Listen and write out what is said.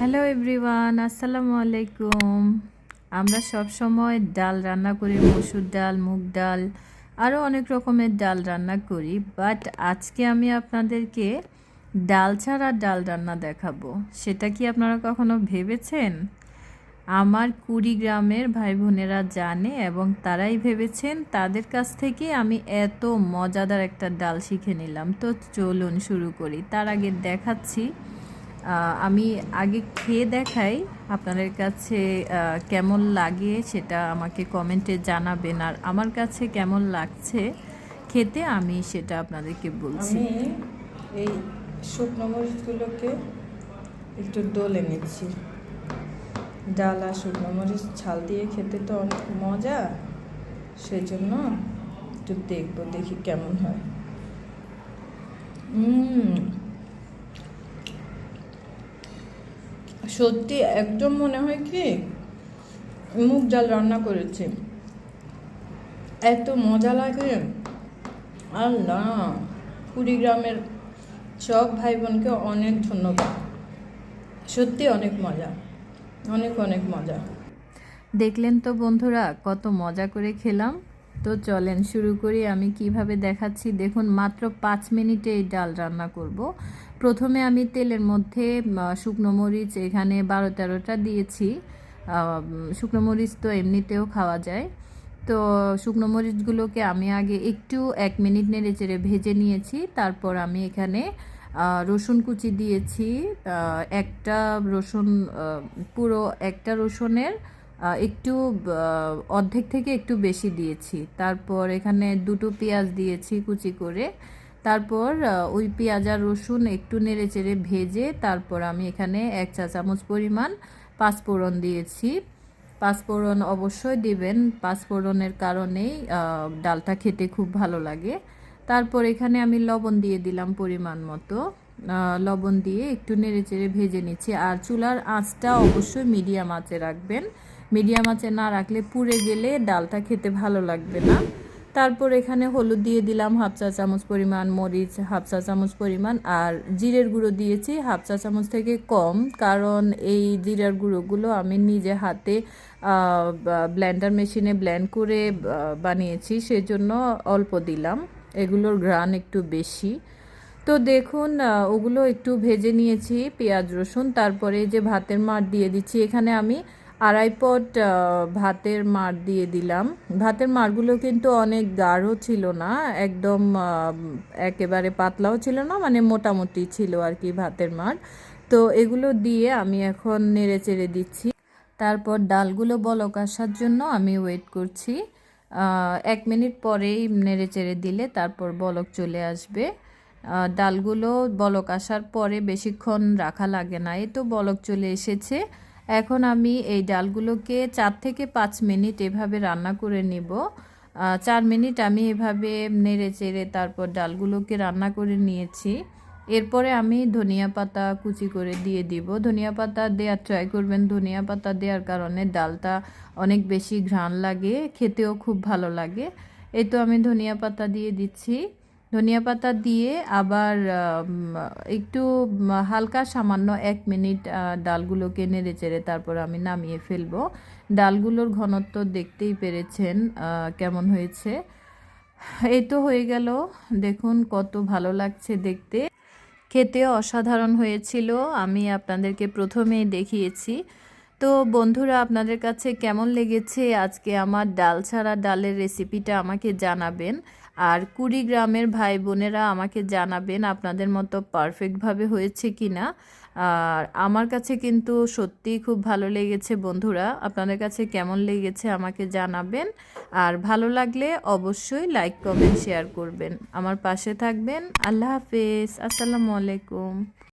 Hello everyone আসসালামু আলাইকুম আমরা সব সময় ডাল রান্না করি, মসুর ডাল, মুগ ডাল আরও অনেক রকমের ডাল রান্না করি বাট আজকে আমি আপনাদেরকে ডাল ছাড়া ডাল রান্না দেখাবো। সেটা কি আপনারা কখনো ভেবেছেন? আমার কুড়িগ্রামের ভাই বোনেরা জানে এবং তারাই ভেবেছেন, তাদের কাছ থেকে আমি এত মজাদার একটা ডাল শিখে নিলাম। তো চলুন শুরু করি। তার আগে দেখাচ্ছি আমি আগে খেয়ে দেখাই আপনাদের কাছে কেমন লাগে সেটা আমাকে কমেন্টে জানাবেন। আর আমার কাছে কেমন লাগছে খেতে আমি সেটা আপনাদেরকে বলছি। এই শুকনো মরিচগুলোকে একটু ডলে নিচ্ছি। ডাল আর শুকনো মরিচ ছাল দিয়ে খেতে তো অনেক মজা। সেই জন্য একটু দেখব দেখি কেমন হয়। উম, সত্যি একদম মনে হয় কি, মুগ ডাল রান্না করেছি। এত মজা লাগে। আল্লাহ, কুড়িগ্রামের সব ভাই বোনকে অনেক ধন্যবাদ। সত্যি অনেক মজা, অনেক অনেক মজা। দেখলেন তো বন্ধুরা, কত মজা করে খেলাম। তো চলেন শুরু করি, আমি কীভাবে দেখাচ্ছি। দেখুন, মাত্র পাঁচ মিনিটে এই ডাল রান্না করব। প্রথমে আমি তেলের মধ্যে শুকনো মরিচ এখানে বারো তেরোটা দিয়েছি। শুকনো মরিচ তো এমনিতেও খাওয়া যায়। তো শুকনো মরিচগুলোকে আমি আগে একটু এক মিনিট নেড়ে চেড়ে ভেজে নিয়েছি। তারপর আমি এখানে রসুন কুচি দিয়েছি। একটা রসুন পুরো একটা রসুনের একটু অর্ধেক থেকে একটু বেশি দিয়েছি। তারপর এখানে দুটো পেঁয়াজ দিয়েছি কুচি করে। তারপর ওই পেঁয়াজ আর রসুন একটু নেড়ে চেড়ে ভেজে তারপর আমি এখানে এক চা চামচ পরিমাণ পাঁচফোড়ন দিয়েছি। পাঁচফোড়ন অবশ্যই দিবেন, পাঁচফোড়নের কারণেই ডালটা খেতে খুব ভালো লাগে। তারপর এখানে আমি লবণ দিয়ে দিলাম পরিমাণ মতো। লবণ দিয়ে একটু নেড়ে চেড়ে ভেজে নিচ্ছি। আর চুলার আঁচটা অবশ্যই মিডিয়াম আঁচে রাখবেন। মিডিয়াম আঁচে না রাখলে পুড়ে গেলে ডালটা খেতে ভালো লাগবে না। তারপর এখানে হলুদ দিয়ে দিলাম হাফ চা চামচ পরিমাণ, মরিচ হাফ চা চামচ পরিমাণ আর জিরের গুঁড়ো দিয়েছি হাফ চা চামচ থেকে কম। কারণ এই জিরার গুঁড়োগুলো আমি নিজে হাতে ব্ল্যান্ডার মেশিনে ব্ল্যান্ড করে বানিয়েছি সেজন্য অল্প দিলাম। এগুলোর ঘ্রাণ একটু বেশি। তো দেখুন ওগুলো একটু ভেজে নিয়েছি পেঁয়াজ রসুন, তারপরে যে ভাতের মার দিয়ে দিচ্ছি, এখানে আমি আড়াই পট ভাতের মার দিয়ে দিলাম। ভাতের মারগুলো কিন্তু অনেক গাঢ় ছিল না, একদম একেবারে পাতলাও ছিল না মানে মোটামুটি ছিল আর কি ভাতের মার। তো এগুলো দিয়ে আমি এখন নেড়ে চেড়ে দিচ্ছি। তারপর ডালগুলো বলক আসার জন্য আমি ওয়েট করছি। এক মিনিট পরেই নেড়ে চেড়ে দিলে তারপর বলক চলে আসবে। ডালগুলো বলক আসার পরে বেশিক্ষণ রাখা লাগে না। এই তো বলক চলে এসেছে। এখন আমি এই ডালগুলোকে চার থেকে পাঁচ মিনিট এভাবে রান্না করে নিব। চার মিনিট আমি এভাবে নেড়ে চেড়ে তারপর ডালগুলোকে রান্না করে নিয়েছি। এরপরে আমি ধনিয়া পাতা কুচি করে দিয়ে দিব। ধনিয়া পাতা দেওয়ার ট্রাই করবেন। ধনিয়া পাতা দেওয়ার কারণে ডালটা অনেক বেশি ঘ্রাণ লাগে, খেতেও খুব ভালো লাগে। এই তো আমি ধনিয়া পাতা দিয়ে দিচ্ছি। ধনিয়া পাতা দিয়ে আবার একটু হালকা সামান্য এক মিনিট ডালগুলোকে নেড়ে চেড়ে তারপর আমি নামিয়ে ফেলব। ডালগুলোর ঘনত্ব দেখতেই পেরেছেন কেমন হয়েছে। এই তো হয়ে গেল। দেখুন কত ভালো লাগছে দেখতে। খেতে অসাধারণ হয়েছিল, আমি আপনাদেরকে প্রথমেই দেখিয়েছি। তো বন্ধুরা, আপনাদের কাছে কেমন লেগেছে আজকে আমার ডাল ছাড়া ডালের রেসিপিটা আমাকে জানাবেন। আর কুড়িগ্রামের ভাই বোনেরা আমাকে জানাবেন আপনাদের মতো পারফেক্টভাবে হয়েছে কি না আর আমার কাছে কিন্তু সত্যিই খুব ভালো লেগেছে বন্ধুরা, আপনাদের কাছে কেমন লেগেছে আমাকে জানাবেন। আর ভালো লাগলে অবশ্যই লাইক, কমেন্ট, শেয়ার করবেন। আমার পাশে থাকবেন, আল্লাহ হাফেজ, আসসালামু আলাইকুম।